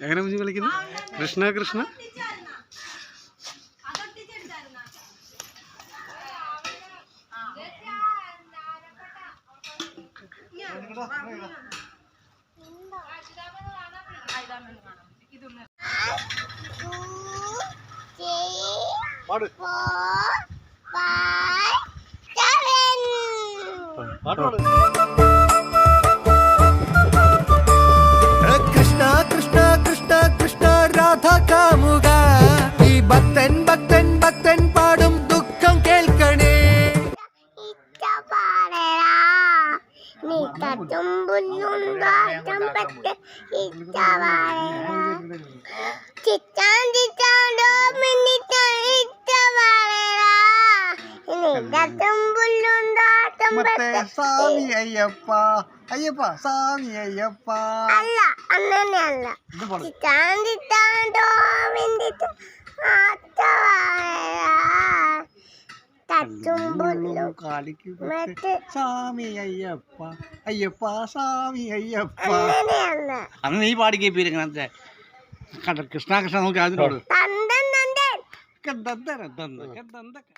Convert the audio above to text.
എങ്ങനെ കുഞ്ഞു കളിക്കുന്നു? കൃഷ്ണ കൃഷ്ണ. പാട്. പാട്ട് കൃഷ്ണ ಮತ್ತೆ ಸ್ವಾಮಿ ಅಯ್ಯಪ್ಪ ಅಯ್ಯಪ್ಪ ಸ್ವಾಮಿ ಅಯ್ಯಪ್ಪ അല്ല അങ്ങനെയല്ല ഇത് പാട് കാലിക്ക് മറ്റ് സ്വാമി അയ്യപ്പ അയ്യപ്പ സ്വാമി അയ്യപ്പ. അങ്ങനെയല്ല അന്ന് നീ പാടി കേൾപ്പിയിരിക്കണത്തെ കണ്ട കൃഷ്ണ കൃഷ്ണ നോക്കി അതിനോട് തന്തൻ തന്തൻ. കണ്ടന്തര തന്ത കണ്ടന്തക്ക